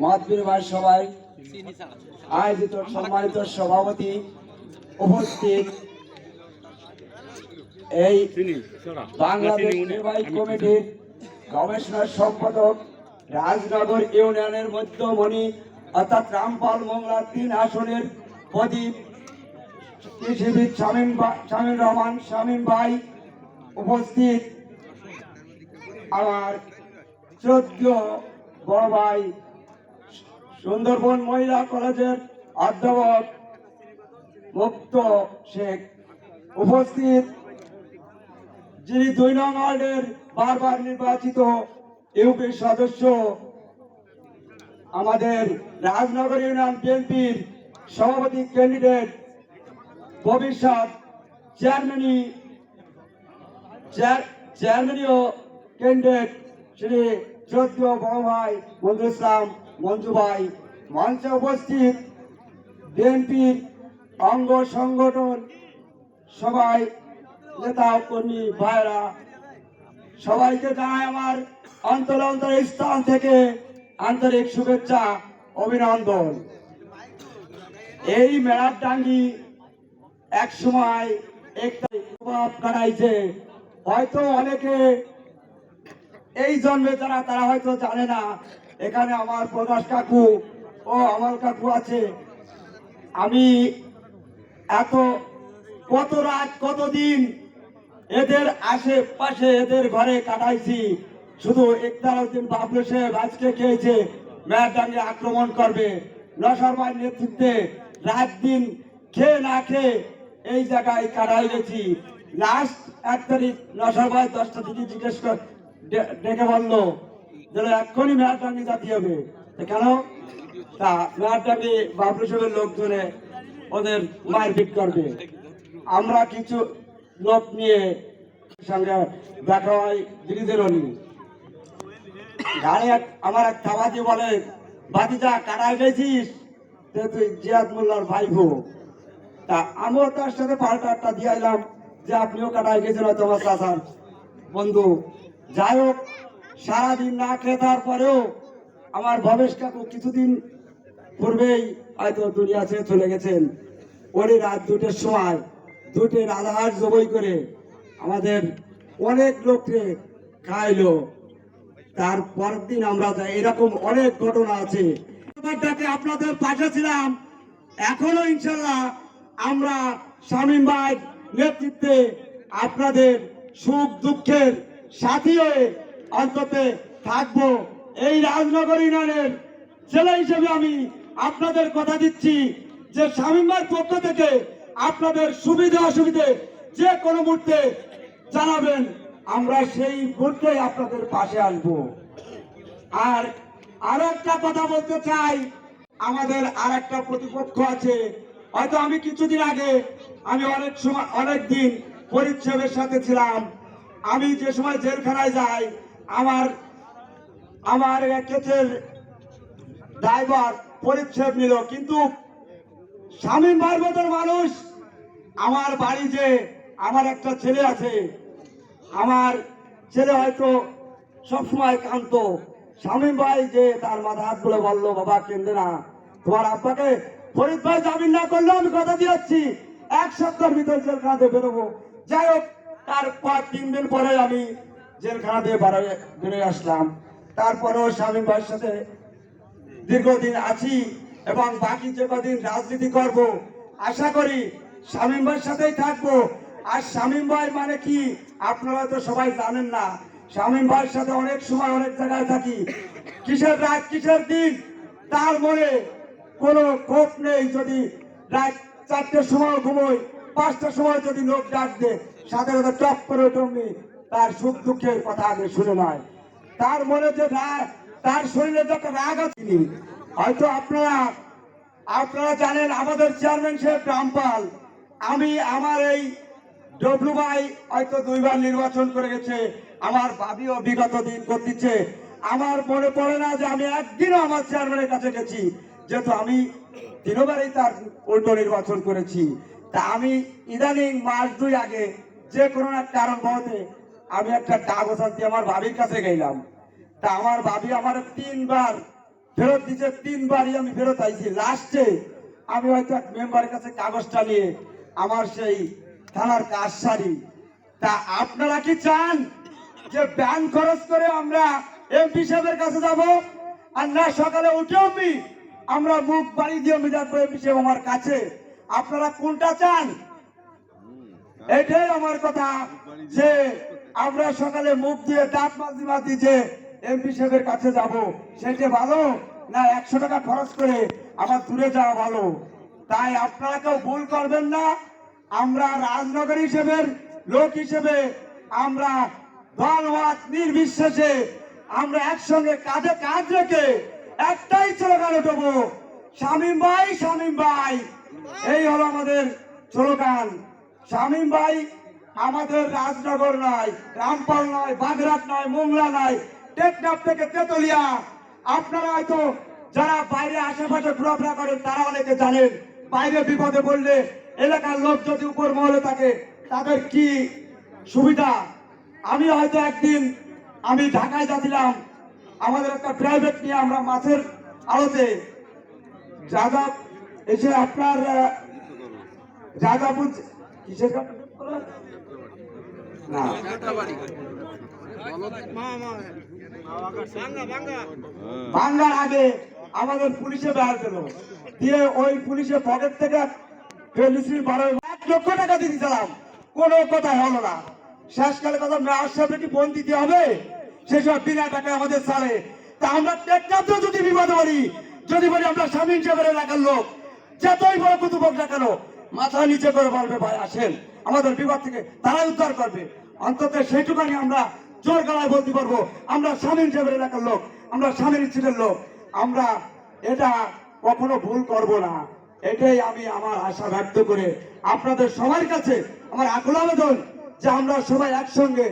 বিনিময় সভায় আয়োজিত সম্মানিত সভাপতি উপস্থিত এই বাংলাদেশ নির্বাহী কমিটির গবেষণা সম্পাদক রাজনগর ইউনিয়নের মধ্যমণি অর্থাৎ রামপাল মোংলা তিন আসনের প্রদীপ কৃষিবিদ শামীম শামীম রহমান, শামীম ভাই উপস্থিত। আমার চোদ্দ বড় ভাই সুন্দরবন মহিলা কলেজের অধ্যাপক মুক্ত শেখ। উপস্থিত, যিনি দুই নং ওয়ার্ডের বারবার নির্বাচিত ইউপির সদস্য, আমাদের রাজনগর ইউনিয়ন বিএনপির সভাপতি ক্যান্ডিডেট, ভবিষ্যৎ চেয়ারম্যানি, চেয়ার- চেয়ারম্যানীয় ক্যান্ডিডেট, শ্রী চৌদ্দ বড় ভাই মঞ্জুর ইসলাম মঞ্জু ভাই মঞ্চে উপস্থিত বিএনপির অঙ্গ সংগঠন সবাই, নেতা কর্মী ভাইরা সবাইকে জানাই আমার অন্তর অন্তর স্থান থেকে আন্তরিক শুভেচ্ছা, অভিনন্দন। এই মেলার ডাঙ্গি এক সময় একটা প্রভাব কাটাইছে। হয়তো অনেকে এই জন্মে যারা, তারা হয়তো জানে না এখানে আমার প্রকাশ কাকু ও আমার কাকু আছে। আমি এত কত রাত কত দিন এদের আশেপাশে এদের ঘরে কাটাইছি। শুধু একতারউদ্দিন বাবলু সাহেব আজকে খেয়েছে মেয়ারডাঙ্গে আক্রমণ করবে। নসরমার নেতৃত্বে রাত দিন খেয়ে না খেয়ে এই জায়গায় কাটাই গেছি। লাস্ট এক তারিখ নসরমায় দশটা থেকে জিজ্ঞেস ডেকে বলল যে এক্ষুনি মেয়ারডাঙ্গে জাতি হবে। কেন? তা মেয়ারডাঙ্গে বাবলু সাহেবের লোকজনে ওদের মারপিট করবে। আমরা কিছু লোক নিয়ে সঙ্গে দেখা হয় দিদিদেরও নিয়ে গাড়ি আমার এক থাবাজি বলে বাতিজা কাটাই গেছিস? তুই জিয়াদ মোল্লার ভাই হো তা আমিও তার সাথে পাল্টাটা দিয়ে এলাম যে আপনিও কাটাই গেছেন হয়তো আমার চাষার বন্ধু, যাই হোক সারাদিন না খেয়ে দেওয়ার পরেও আমার ভবেশ কাকু কিছুদিন পূর্বেই হয়তো দুনিয়া ছেড়ে চলে গেছেন। ওরই রাত দুটোর সময় দুটে রাধাহাট জবই করে আমাদের অনেক লোককে খাইলো। তার পরের দিন আমরা যাই এরকম অনেক ঘটনা আছে। আপনাদের পাশে ছিলাম এখনও ইনশাল্লাহ আমরা শামীম ভাই নেতৃত্বে আপনাদের সুখ দুঃখের সাথী হয়ে অন্তত থাকব এই রাজনগর ইউনিয়নের জেলা হিসেবে আমি আপনাদের কথা দিচ্ছি যে ভাইয়ের পক্ষ থেকে আপনাদের সুবিধা অসুবিধে যে কোনো মুহূর্তে জানাবেন, আমরা সেই মুহূর্তে আপনাদের পাশে আসব। আর আর একটা কথা বলতে চাই, আমাদের আর একটা প্রতিপক্ষ আছে। হয়তো আমি কিছুদিন আগে, আমি অনেক সময় অনেক দিন পরিচ্ছেদের সাথে ছিলাম। আমি যে সময় জেলখানায় যাই আমার আমার কেসের ড্রাইভার পরিচ্ছেদ নিল, কিন্তু স্বামী মতন মানুষ, আমার বাড়ি যে আমার একটা ছেলে আছে, আমার ছেলে হয়তো সবসময় কান্ত স্বামী ভাই যে তার মাথা হাত বলে বলল, বাবা কেন্দ্রে না। তোমার আব্বাকে ফরিদ ভাই জামিন না করলেও আমি কথা দিয়েছি। এক সপ্তাহের ভিতর জেলখানাতে বেরোবো। যাই হোক, তারপর তিন দিন পরে আমি জেলখানা দিয়ে বেরোয় আসলাম। তারপরেও স্বামী ভাইয়ের সাথে দীর্ঘদিন আছি এবং বাকি যে কদিন রাজনীতি করব, আশা করি শামীম ভাইয়ের সাথেই থাকব। আর শামীম ভাই মানে কি? আপনারা তো সবাই জানেন না। শামীম ভাইয়ের সাথে অনেক সময় অনেক জায়গায় থাকি। কিসের রাত, কিসের দিন? তার মনে কোনো ক্ষোভ নেই যদি রাত চারটের সময় ঘুমোই, পাঁচটার সময় যদি লোক ডাক দে সাথে সাথে টপ করে টমনি তার সুখ দুঃখের কথা আগে শুনে নয় তার মনে যে তার শরীরে যত রাগ আছে হয়তো আপনারা আপনারা জানেন আমাদের চেয়ারম্যান সাহেব রামপাল, আমি আমার এই ডব্লু ভাই হয়তো দুইবার নির্বাচন করে গেছে, আমার ভাবিও বিগত দিন করতেছে। আমার মনে পড়ে না যে আমি একদিনও আমার চেয়ারম্যানের কাছে গেছি, যেহেতু আমি তিনবারই তার উল্টো নির্বাচন করেছি। তা আমি ইদানিং মাস দুই আগে যে কোনো এক কারণ বলতে আমি একটা কাগজ আনতে আমার ভাবির কাছে গেলাম। তা আমার ভাবি আমার তিনবার ফেরত দিচ্ছে তিনবারই আমি ফেরত আইছি। লাস্টে আমি হয়তো এক মেম্বারের কাছে কাগজটা নিয়ে আমার সেই থানার কাজ সারি। তা আপনারা কি চান যে ব্যাংক খরচ করে আমরা এমপি সাহেবের কাছে যাব? আর না সকালে উঠে আমি আমরা মুখ বাড়ি দিয়ে আমি যাব এমপি সাহেব আমার কাছে। আপনারা কোনটা চান? এটাই আমার কথা। যে আমরা সকালে মুখ দিয়ে দাঁত মাঝি মাঝি যে এমপি সাহেবের কাছে যাব, সেটা ভালো না একশো টাকা খরচ করে আমার দূরে যাওয়া ভালো? তাই আপনারা কেউ ভুল করবেন না। আমরা রাজনগর হিসেবে লোক হিসেবে আমরা দলমত নির্বিশেষে আমরা একসঙ্গে কাঁধে কাঁধ রেখে একটাই স্লোগান উঠবো শামীম ভাই শামীম ভাই, এই হলো আমাদের স্লোগান। শামীম ভাই আমাদের রাজনগর নয় রামপাল নয় বাগরাট নয় মোংলা নয় টেকনাফ থেকে তেতুলিয়া। আপনারা হয়তো যারা বাইরে আশেপাশে ঘোরাফেরা করেন, তারা অনেকে জানেন, বাইরে বিপদে পড়লে এলাকার লোক যদি উপর মহলে থাকে, তাদের কি সুবিধা? আমি হয়তো একদিন, আমি ঢাকায় যাচ্ছিলাম, আমাদের একটা প্রাইভেট নিয়ে আমরা মাছের আড়তে। যাদব, এসে আপনার যাদবপুর কিসের ভাঙ্গার আগে আমাদের পুলিশে বেড়াল দিল দিয়ে ওই পুলিশের পকেট থেকে ফেলিসির বারো এক লক্ষ টাকা কথা হলো না। শেষকালে কথা কি দিতে হবে? সেসব বিনা টাকায় আমাদের ছাড়ে তা আমরা টেকনাফ যদি বিপদে পড়ি, যদি বলি আমরা স্বামী হিসেবে এলাকার লোক, যতই বড় কুতুবক না কেন, মাথা নিচে করে বলবে, ভাই, আসেন। আমাদের বিপদ থেকে তারাই উদ্ধার করবে। অন্তত সেটুকানি আমরা জোর গলায় বলতে পারব। আমরা স্বামীর হিসেবে এলাকার লোক, আমরা স্বামীর ছেলের লোক। আমরা এটা কখনো ভুল করব না। এটাই আমি আমার আশা ব্যক্ত করে আপনাদের সবার কাছে আমার আকুল আবেদন যে আমরা সবাই একসঙ্গে